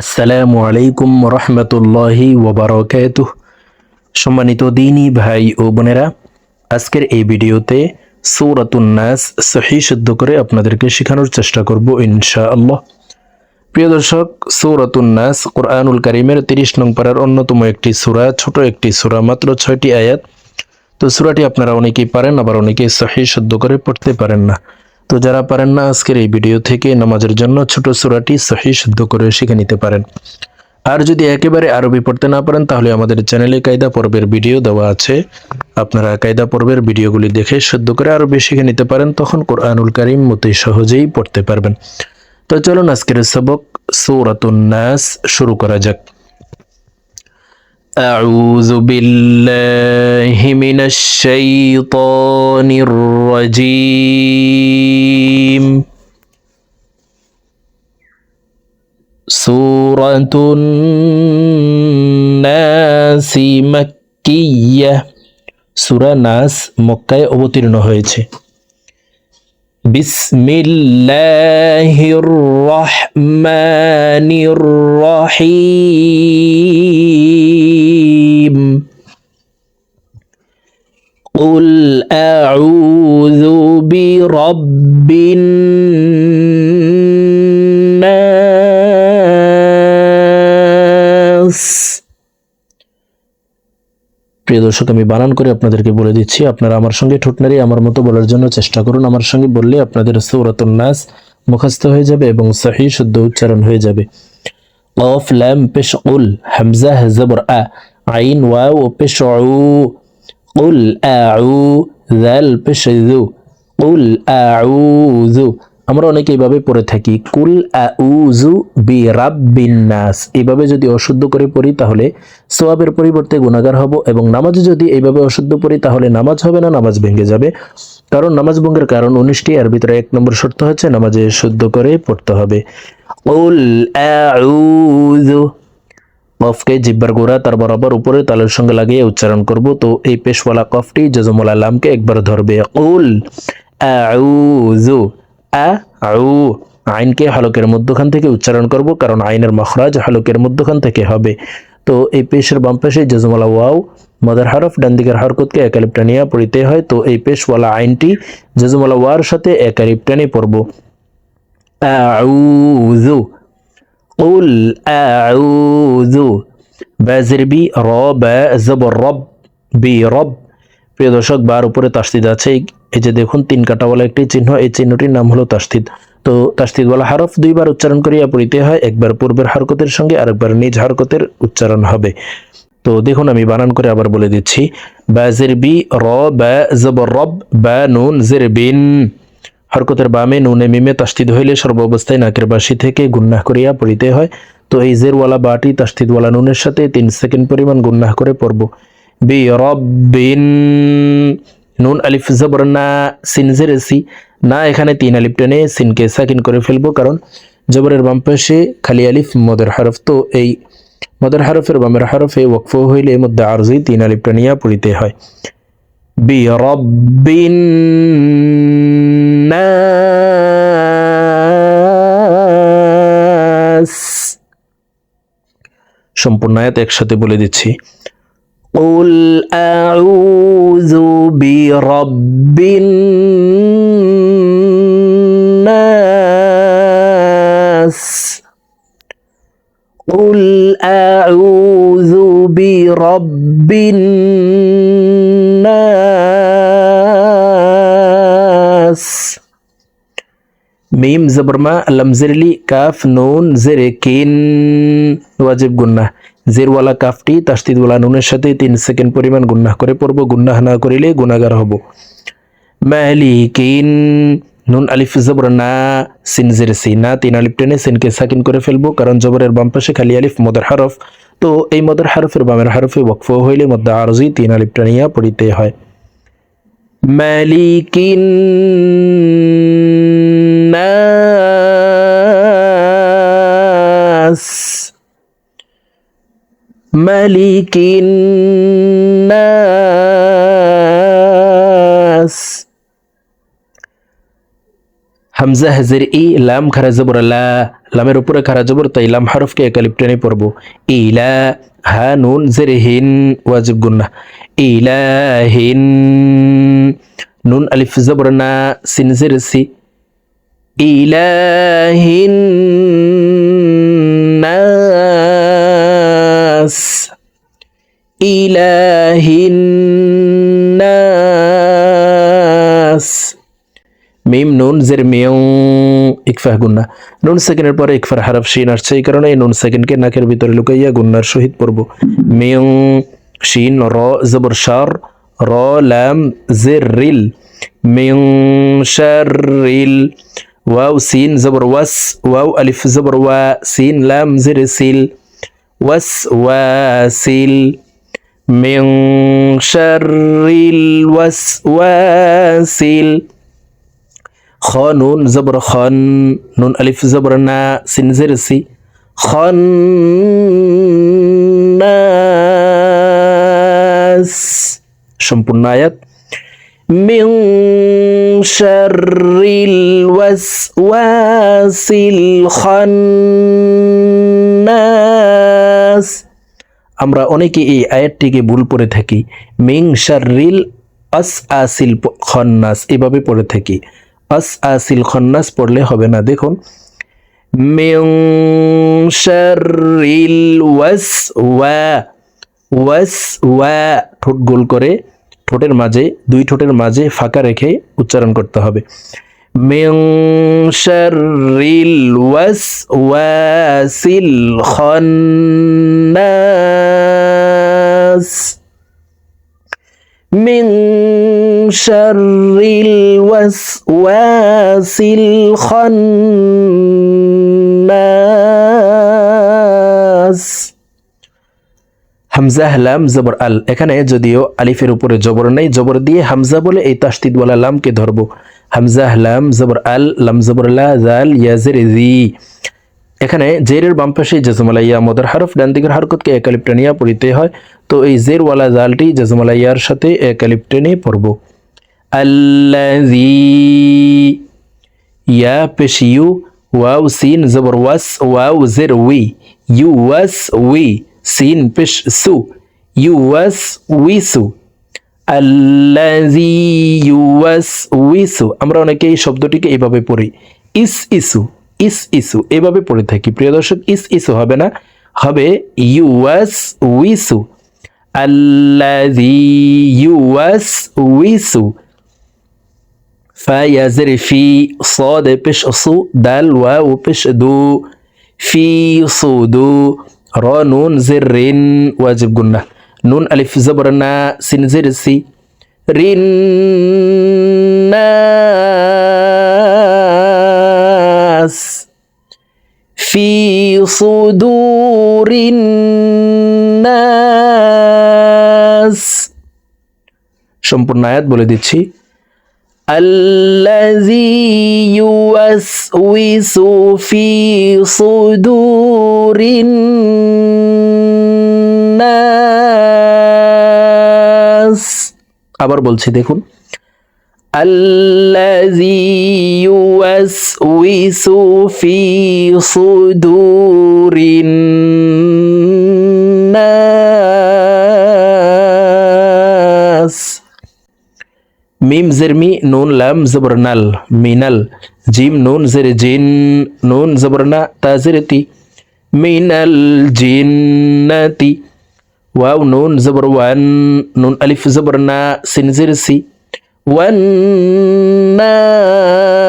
আসসালামু আলাইকুম রহমতুল্লাহি ওবরাকাত সম্মানিত দিনী ভাই ও বোনেরা, আজকের এই ভিডিওতে সৌরাতুন্নাস সহি শুদ্ধ করে আপনাদেরকে শেখানোর চেষ্টা করব ইনশাআল্লাহ। প্রিয় দর্শক সৌরাতুন্নাস কোরআনুল কারিমের তিরিশ নং পাড়ার অন্যতম একটি সূরা, ছোট একটি সূরা, মাত্র ছয়টি আয়াত। তো সূরাটি আপনারা অনেকেই পারেন, আবার অনেকেই সহি শুদ্ধ করে পড়তে পারেন না। তো যারা পারেন না আজকের এই ভিডিও থেকে নামাজের জন্য ছোট সূরাটি সহি শুদ্ধ করে শিখে নিতে পারেন। আর যদি একেবারে আরবি পড়তে না পারেন, তাহলে আমাদের চ্যানেলে কায়দা পর্বের ভিডিও দেওয়া আছে। আপনারা কায়দা পর্বের ভিডিওগুলি দেখে শুদ্ধ করে আরবি শিখে নিতে পারেন, তখন কোরআনুল কারিম মতি সহজেই পড়তে পারবেন। তো চলুন আজকের সবক সৌরাতুন নাস শুরু করা যাক। أعوذ بالله من الشيطان الرجيم سورة الناس مكية সূরা নাস মক্কায় অবতীর্ণ হয়েছে بسم الله الرحمن الرحيم. قل أعوذ برب الناس দর্শক, আমি বানান করে আপনাদেরকে বলে দিচ্ছি, আপনারা আমার সঙ্গে ঠোঁট নাড়িয়ে আমার মতো বলার জন্য চেষ্টা করুন। আমার সঙ্গে বললে আপনাদের সৌরাতুন নাস মুখস্থ হয়ে যাবে এবং সহি শুদ্ধ উচ্চারণ হয়ে যাবে। অফ ল্যাম পেশ উল, হামজা জবর আ, আইন ওয়াও পেশ উ, উল আউ পেশ জু উল আউযু আমরা অনেকে এইভাবে পড়ে থাকি, কুল আউযু বি নাস। এইভাবে যদি অশুদ্ধ করে পড়ি, তাহলে সোয়াবের পরিবর্তে গুণাগার হব এবং নামাজে যদি এইভাবে অশুদ্ধ পড়ি, তাহলে নামাজ হবে না, নামাজ ভেঙে যাবে। কারণ নামাজ ভঙ্গের কারণ উনিশটি আর ভিতরে এক নম্বর শর্ত হচ্ছে নামাজে শুদ্ধ করে পড়তে হবে। উল আউযু কফকে জিব্বার গোড়া তার বরাবর উপরে তালের সঙ্গে লাগিয়ে উচ্চারণ করব। তো এই পেশওয়ালা কফটি জজমুল আলামকে একবার ধরবে। উল আউযু আ আউ আইনকে হালকের মধ্যখান থেকে উচ্চারণ করব কারণ আইনের মখরাজ হালকের মধ্যখান থেকে হবে তো এই পেশের বাম পাশে জজমলা ওয়াও মদার হরফ ডান দিকের হরকতকে একালিপ টানিয়া পড়িতে হয় তো এই পেশওয়ালা আইনটি জজমলা ওয়ার সাথে একালিপ টানি পড়ব আউযু قل أعوذ বাজের বি র বা জবর রব বি রব প্রিয় দর্শক বার উপরে তাস্তিদ আছে এই যে দেখুন, তিন কাটাওয়ালা একটি চিহ্ন, এই চিহ্নটির নাম হলো তাস্তিদ। তো তাস্তিদওয়ালা হরফ, দুইবার উচ্চারণ করিয়া পড়িতে হয়, একবার পূর্বের হরকতের সঙ্গে আরেকবার নিজ হরকতের উচ্চারণ হবে। তো দেখুন, আমি বানান করে আবার বলে দিচ্ছি। বাজের বি, র, বা জবর রব, বা, নুন, জের বিন। হরকতের বামে, নুনে, মিমে তাস্তিদ হইলে সর্বাবস্থায় নাকের বাসি থেকে গুন্নাহ করিয়া পড়িতে হয়। তো এই জেরওয়ালা বাটি তাস্তিদওয়ালা নুনের সাথে তিন সেকেন্ড পরিমাণ গুন্নাহ করে পড়ব। বি রব্বিন নুন, আলিফ, জবর, না, সিন জের সি। না, এখানে তিন আলিফ টেনে সিনকে সাকিন করে ফেলব, কারণ জবরের বাম পাশে খালি আলিফ, মদের হরফ। তো এই মদের হরফের বামের হরফে ওয়াকফ হইলে মধ্যে আরজি তিন আলিফ পড়িতে হয়। বি, রব্বিন সম্পূর্ণ আয়াত একসাথে বলে দিচ্ছি। قل أعوذ برب الناس قل أعوذ برب الناس ميم زبرما لم زرلي كاف نون زركين واجب قلنا জেরওয়ালা কাফটি তাস্তিদওয়ালা নুনের সাথে তিন সেকেন্ড পরিমাণ গুন্নাহ করে পড়ব, গুন্নাহ না করিলে গুনাগার হব। মালিকিন, নুন, আলিফ, জবর, না, সিন, জের, সি, না, তিন আলিফ টেনে সিনকে সাকিন করে ফেলব, কারণ জবরের বাম পাশে খালি আলিফ, মদের হারফ। তো এই মদের হারফের বামের হারফে ওয়াকফ হইলে মধ্যে আরজি তিন আলিফ টানিয়া পড়িতে হয়। মালিকিন নাস মালিকিন নাস। হামজা হাজের ই লাম খারা জবর, লা লামের উপরে খারা জবর, তাই লাম হারফকে একালিপ টেনে পড়ব। ইলা হা নুন জের হিন ওয়াজিব গুন্না। ইলাহিন নুন আলিফ জবর, না সিন জের সি। ইলাহিন নাস নুন জের মিয়ং ইকফাহ গুন্না। নুন সেকেন্ডের পরে ইকফার হারফ শিন আসছে, এই কারণে এই নুন সেকেন্ডকে নাকের ভিতরে লুকাইয়া গুন্নার সহিত পড়ব। মিয়ং শিন, র, জবর, শার, র, লাম, জের, রিল। মিয়ং শার, রিল। ওয়াও, সিন, জবর, ওয়াস। ওয়াও, আলিফ, জবর, ওয়া, সিন, লাম, জের, সিল। ওয়াস মিয়ং শার, রিল, ওয়াস ওয়াসিল খ নুন জবর খন নুন আলিফ জবর না সিন জের সি খন সম্পূর্ণ আয়াত মিং শাররিল ওয়াসওয়াসিল খান্নাস আমরা অনেকে এই আয়াতটিকে ভুল পড়ে থাকি মিং শাররিল আস আসিল খন্নাস এভাবে পড়ে থাকি ফাস আসিল খন্নাস পড়লে হবে না। দেখুন। মিং শারিল ওয়াস ওয়া ওয়াস ওয়া, ঠোঁট গোল করে ঠোঁটের মাঝে, দুই ঠোঁটের মাঝে ফাঁকা রেখে উচ্চারণ করতে হবে। মিং শারিল ওয়াস ওয়াসিল খন্নাস। মিং শারিল ওয়াস ওয়াসিল খন্নাস হামজা হালাম জবর আল। এখানে যদিও আলিফের উপরে জবর নেই, জবর দিয়ে হামজা বলে এই তাস্তিদওয়ালা লামকে ধরবো। হামজা হালাম জবর আল, লাম জবর জাল, ইয়াজের, জি। এখানে জেরের বাম পাশে জজমালাইয়া, মদার হারফ, ডান দিকের হারকতকে একালিপ্টানিয়া পড়িতে হয়। তো এই জেরওয়ালা জালটি জজমালাইয়ার সাথে একালিপ্টানি পড়ব। টেনে পড়ব আল্লাজি ইয়া পেশ ইউ ওয়াও সিন জবর ওয়াস ওয়াও জের উই ইউ ওয়াস উই সিন পেশ সু ইউ ওয়াস উইসু আল্লাজি ইউয়াস উইসু আমরা অনেকে এই শব্দটিকে এভাবে পড়ি। ইস ইসু। ইস ইসু। এভাবে পড়ে থাকি। প্রিয় দর্শক, ইস ইসু হবে না। হবে ইউ ইউয়াস উইসু। আল্লাজি ইউয়াস উইসু। فيزر في صاد بش صو دال واو بش دو في صودو را نون زرين واجب قلنا نون ألف زبرنا سين زر سي رين الناس في صدور الناس সম্পূর্ণ আয়াত বলে দিচ্ছি الذي يوسوس في صدور الناس আবার বলছি দেখুন الذي يوسوس في صدور الناس মিম জের মি, নুন, লাম, জবর, নাল মিনাল জিম, নুন, জের, জিন, নুন, জবর, না, তা, জের, তি। মিনাল জিন্নাতি ওয়াও, নুন, জবর, ওয়ান, নুন, আলিফ, জবর, না, সিন, জের ওয়ান নাস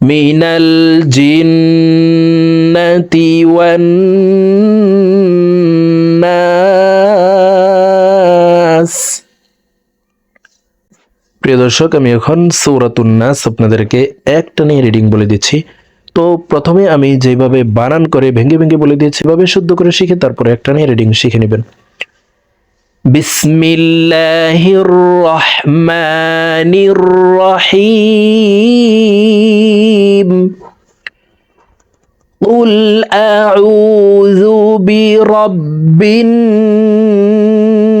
মিনাল জিন্নাতি ওয়ান দর্শক আমি এখন সৌরাতুন্নাস আপনাদেরকে একটা নিয়ে রিডিং বলে দিচ্ছি তো প্রথমে আমি যেভাবে বানান করে ভেঙে ভেঙে বলে দিয়েছি এভাবে শুদ্ধ করে শিখে তারপরে একটা নিয়ে রিডিং শিখে নেবেন بسم الله الرحمن الرحيم قل أعوذ برب الناس